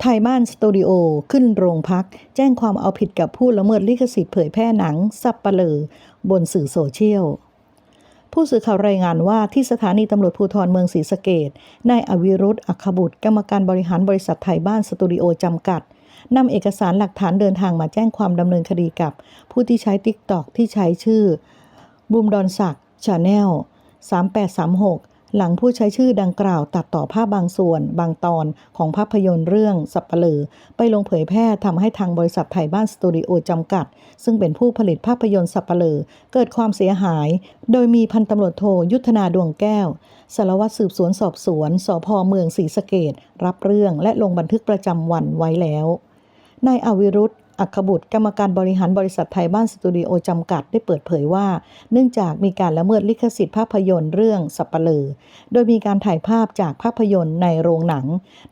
ไทยบ้านสตูดิโอขึ้นโรงพัก แจ้งความเอาผิดกับผู้ละเมิดลิขสิทธิ์เผยแพร่หนังสับปะเลอบนสื่อโซเชียลผู้สื่อข่าวรายงานว่าที่สถานีตำรวจภูธรเมืองศรีสะเกดนายอวิรุธอัคบุตร กรรมการบริหารบริษัทไทยบ้านสตูดิโอจำกัดนำเอกสารหลักฐานเดินทางมาแจ้งความดำเนินคดีกับ ผู้ที่ใช้ติ๊กตอกที่ใช้ชื่อบูมดอนศักดิ์ชาแนล3836 หลังผู้ใช้ชื่อดังกล่าวตัดต่อภาพบางส่วน บางตอนของภาพยนตร์เรื่องสับปะเลอไปลงเผยแพร่ทำให้ทางบริษัทไทยบ้านสตูดิโอจำกัด ซึ่งเป็นผู้ผลิตภาพยนตร์สับปะเลอเกิดความเสียหาย โดยมีพันตำรวจโทยุทธนาดวงแก้วสารวัตรสืบสวนสอบสวนสพเมืองศรีสะเกดรับเรื่องและลงบันทึกประจำวันไว้แล้วนายอวิรุธ อัคบุตรกรรมการบริหารบริษัทไทยบ้านสตูดิโอจำกัดได้เปิดเผยว่า เนื่องจากมีการละเมิดลิขสิทธิ์ภาพยนตร์เรื่องสับปะเลอโดยมีการถ่ายภาพจากภาพยนตร์ในโรงหนัง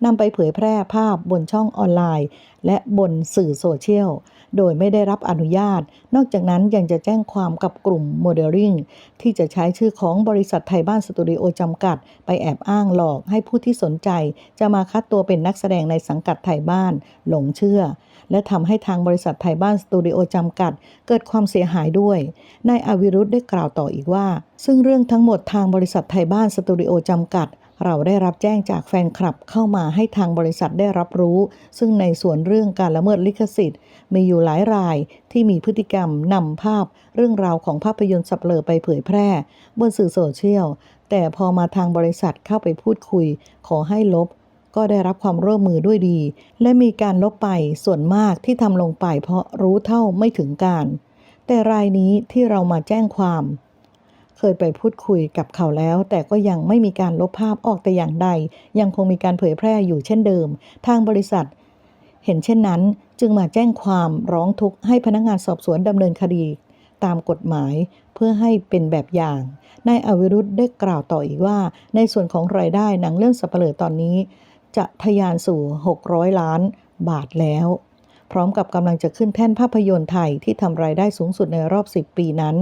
นำไปเผยแพร่ภาพบนช่องออนไลน์และบนสื่อโซเชียล โดยไม่ได้รับอนุญาต นอกจากนั้นยังจะแจ้งความกับกลุ่มโมเดลลิ่งที่จะใช้ชื่อของบริษัทไทยบ้านสตูดิโอจำกัด ไปแอบอ้างหลอกให้ผู้ที่สนใจ จะมาคัดตัวเป็นนักแสดงในสังกัดไทยบ้านหลงเชื่อ และทำให้ทางบริษัทไทยบ้านสตูดิโอจำกัด เกิดความเสียหายด้วยนายอวิรุธได้กล่าวต่ออีกว่า ซึ่งเรื่องทั้งหมดทางบริษัทไทยบ้านสตูดิโอจำกัด เราได้รับแจ้งจากแฟนคลับเข้ามาให้ทางบริษัทได้รับรู้ ซึ่งในส่วนเรื่องการละเมิดลิขสิทธิ์ มีอยู่หลายรายที่มีพฤติกรรมนำภาพ เรื่องราวของภาพยนตร์สับเลอไปเผยแพร่ บนสื่อโซเชียล แต่พอมาทางบริษัทเข้าไปพูดคุย ขอให้ลบ ก็ได้รับความร่วมมือด้วยดี และมีการลบไปส่วนมากที่ทำลงไปเพราะรู้เท่าไม่ถึงการ แต่รายนี้ที่เรามาแจ้งความ เคยไปพูดคุยกับเขาแล้ว แต่ก็ยังไม่มีการลบภาพออกแต่อย่างใด ยังคงมีการเผยแพร่อยู่เช่นเดิม ทางบริษัท เห็นเช่นนั้น จึงมาแจ้งความร้องทุกข์ให้พนักงานสอบสวนดำเนินคดี ตามกฎหมายเพื่อให้เป็นแบบอย่างนายอวิรุธได้กล่าวต่ออีกว่า ในส่วนของรายได้หนังเรื่องสับเปลือตอนนี้ จะทะยานสู่ 600 ล้านบาทแล้ว พร้อมกับกำลังจะขึ้นแท่นภาพยนตร์ไทยที่ทำรายได้สูงสุดในรอบ 10 ปีนั้น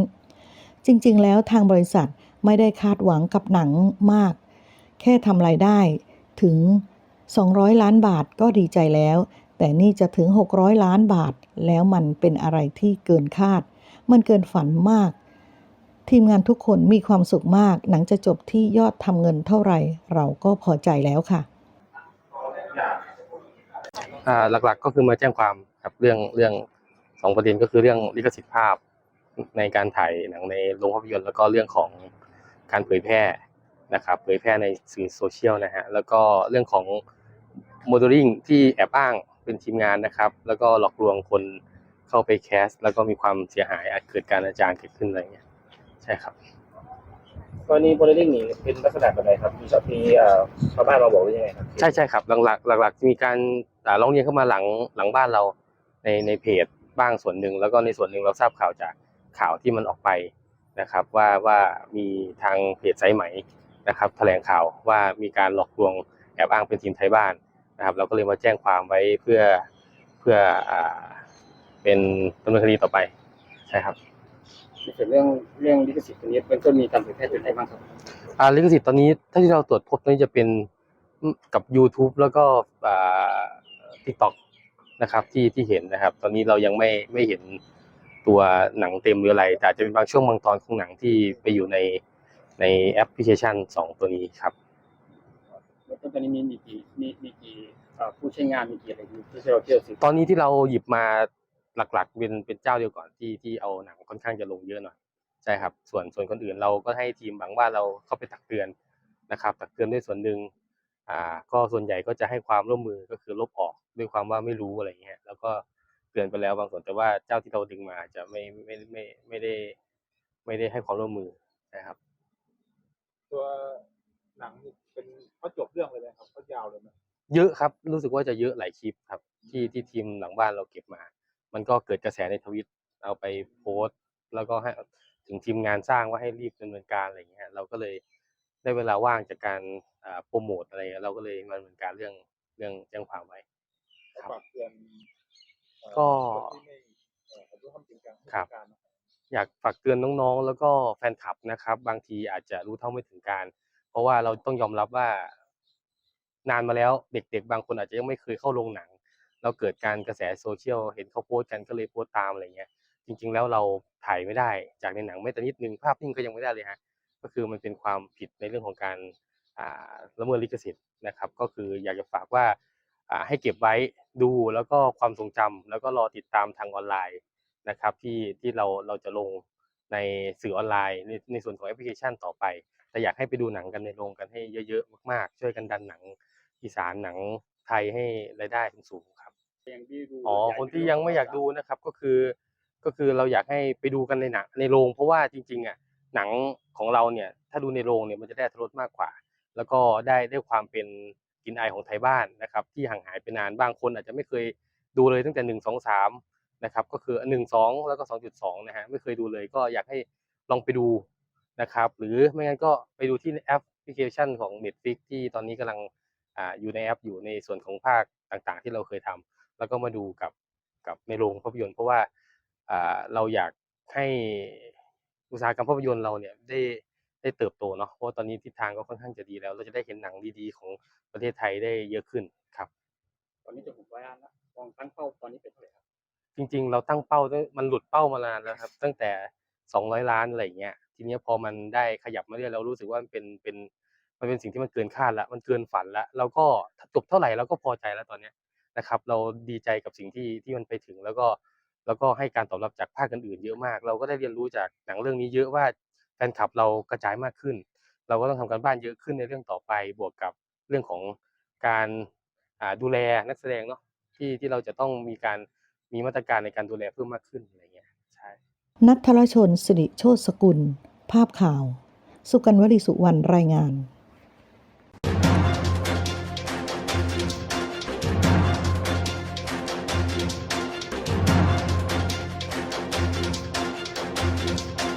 จริง ๆ แล้วทางบริษัทไม่ได้คาดหวังกับหนังมาก แค่ทำรายได้ถึง 200 ล้านบาทก็ดีใจแล้ว แต่นี่จะถึง 600 ล้านบาท แล้วมันเป็นอะไรที่เกินคาด มันเกินฝันมาก ทีมงานทุกคนมีความสุขมาก หนังจะจบที่ยอดทำเงินเท่าไหร่ เราก็พอใจแล้วค่ะหลักๆก็คือมาแจ้งความครับเรื่องเรื่องสองประเด็นก็คือเรื่องลิขสิทธิ์ภาพ ในการถ่ายหนังในโรงภาพยนตร์แล้วก็เรื่องของการเผยแพร่นะครับเผยแพร่ในสื่อโซเชียลนะฮะแล้วก็เรื่องของโมเดลลิ่งที่แอบอ้างเป็นทีมงานนะครับ แล้วก็หลอกลวงคนเข้าไปแคส แล้วก็มีความเสียหายอาจเกิดการอาจารย์เกิดขึ้นอะไรเงี้ยใช่ครับกรณีโมเดลลิ่งนี่เป็นลักษณะแบบไหนครับมีชาวมีเอ่อชาวบ้านมาบอกว่ายังไงครับใช่ใช่ครับหลักๆหลักๆจะมีการอ่าร้องเรียนเข้ามาหลังหลังบ้านเราในในเพจบ้างส่วนหนึ่งแล้วก็ในส่วนหนึ่งเราทราบข่าวจาก ข่าวที่มันออกไปนะครับ ว่าว่ามีทางเพจสายไหมนะครับแถลงข่าวว่ามีการหลอกลวงแอบอ้างเป็นทีมไทยบ้านนะครับ เราก็เลยมาแจ้งความไว้เพื่อเพื่ออ่าเป็นดำเนินคดีต่อไปใช่ครับในส่วนเรื่องเรื่องลิขสิทธิ์ตรงนี้มันก็มีการเผยแพร่จุดไหนบ้างครับอ่าลิขสิทธิ์ตอนนี้ถ้าที่เราตรวจพบตอนนี้จะเป็นกับ YouTube แล้วก็อ่า TikTok นะครับที่ที่เห็นนะครับ ตอนนี้เรายังไม่ไม่เห็น ตัวหนังเต็มหรืออะไร แต่อาจจะเป็นบางช่วงบางตอนของหนังที่ไปอยู่ในในแอปพลิเคชันสองตัวนี้ครับแล้วตอนนี้มีมีกี่มีมีกี่เอ่อผู้ใช้งานมีกี่อะไรที่ที่เราเที่ยวสิตอนนี้ที่เราหยิบมาหลักๆ เป็นเป็นเจ้าเดียวก่อนที่ที่เอาหนังค่อนข้างจะลงเยอะหน่อยใช่ครับ ส่วนส่วนคนอื่นเราก็ให้ทีมบางว่าเราเข้าไปตักเตือนนะครับ ตักเตือนด้วยส่วนหนึ่งอ่าก็ส่วนใหญ่ก็จะให้ความร่วมมือก็คือลบออกด้วยความว่าไม่รู้อะไรอย่างเงี้ยแล้วก็เตือนไปแล้วบางส่วนแต่ว่าเจ้าที่เราดึงมาจะไม่ไม่ไม่ไม่ได้ ไม่ได้ให้ความร่วมมือนะครับ ตัวหนังนี่เป็นเขาจบเรื่องเลยไหมครับเขายาวเลยไหมเยอะครับ รู้สึกว่าจะเยอะหลายคลิปครับ ที่ที่ทีมหลังบ้านเราเก็บมา มันก็เกิดกระแสในทวิตเอาไปโพสต์ แล้วก็ให้ถึงทีมงานสร้างว่าให้รีบดำเนินการอะไรอย่างเงี้ยเราก็เลยได้เวลาว่างจากการอ่าโปรโมทอะไรเงี้ยเราก็เลยมาดำเนินการเรื่องเรื่องแจ้งความไว้ ครับ ฝากเตือนเอ่อ ก็คนที่ไม่เอ่อรู้ความจริงจังครับการนะอยากฝากเตือนน้องๆ แล้วก็แฟนคลับนะครับ บางทีอาจจะรู้เท่าไม่ถึงการ เพราะว่าเราต้องยอมรับว่า นานมาแล้วเด็กๆ บางคนอาจจะยังไม่เคยเข้าโรงหนัง เราเกิดการกระแสโซเชียลเห็นเขาโพสต์กันก็เลยโพสต์ตามอะไรเงี้ย จริง ๆ แล้วเราถ่ายไม่ได้จากในหนังแม้แต่นิดนึงภาพนิ่งก็ยังไม่ได้เลยฮะก็คือมันเป็นความผิดในเรื่องของการอ่าละเมิดลิขสิทธิ์นะครับ ก็คืออยากจะฝากว่าอ่าให้เก็บไว้ ดูแล้วก็ความทรงจำแล้วก็รอติดตามทางออนไลน์นะครับ ที่ที่เราเราจะลงในสื่อออนไลน์ในในส่วนของแอปพลิเคชันต่อไป แต่อยากให้ไปดูหนังกันในโรงกันให้เยอะๆมากๆ ช่วยกันดันหนังอีสานหนังไทยให้รายได้สูงๆครับอย่างที่ดูอ๋อคนที่ยังไม่อยากดูนะครับก็คือก็คือเราอยากให้ไปดูกันในหนังในโรง เพราะว่าจริงๆอะหนังของเราเนี่ยถ้าดูในโรงเนี่ยมันจะได้อรรถรสมากกว่า แล้วก็ได้ได้ความเป็นก ลินอายของไทยบ้านนะครับ ที่ห่างหายไปนานบางคนอาจจะไม่เคยดูเลยตั้งแต่หนึ่งสองสามนะครับก็คือหนึ่งสองแล้วก็สองจุดสองนะฮะไม่เคยดูเลยก็อยากให้ลองไปดูนะครับ หรือไม่งั้นก็ไปดูที่แอปพลิเคชันของ Netflix ที่ตอนนี้กำลังอ่าอยู่ในแอปอยู่ในส่วนของภาคต่างๆ ที่เราเคยทำแล้วก็มาดูกับกับในโรงภาพยนตร์เพราะว่าอ่าเราอยากให้อุตสาหกรรมภาพยนตร์เราเนี่ยได้ ได้เติบโตเนาะเพราะว่าตอนนี้ทิศทางก็ค่อนข้างจะดีแล้ว เราจะได้เห็นหนังดีๆของประเทศไทยได้เยอะขึ้นครับตอนนี้จะหกร้อยล้านละมองตั้งเป้าตอนนี้เป็นเท่าไหร่ครับจริง ๆ เราตั้งเป้าตั้งมันหลุดเป้ามานานแล้วครับ ตั้งแต่สองร้อยล้านอะไรอย่างเงี้ยทีเนี้ยพอมันได้ขยับมาเรื่อยเรารู้สึกว่ามันเป็นเป็นมันเป็นสิ่งที่มันเกินคาดละมันเกินฝันละเราก็จบเท่าไหร่เราก็พอใจแล้วตอนเนี้ยนะครับ เราดีใจกับสิ่งที่ที่มันไปถึงแล้วก็แล้วก็ให้การตอบรับจากภาคอื่นๆเยอะมาก เราก็ได้เรียนรู้จากหนังเรื่องนี้เยอะว่า แฟนคลับเรากระจายมากขึ้น เราก็ต้องทำการบ้านเยอะขึ้นในเรื่องต่อไป บวกกับเรื่องของการดูแลนักแสดงเนาะที่ที่เราจะต้องมีการมีมาตรการในการดูแลเพิ่มมากขึ้นอะไรเงี้ยใช่นัทธรชนสิริโชตสกุล ภาพข่าว สุกันวลีสุวรรณรายงาน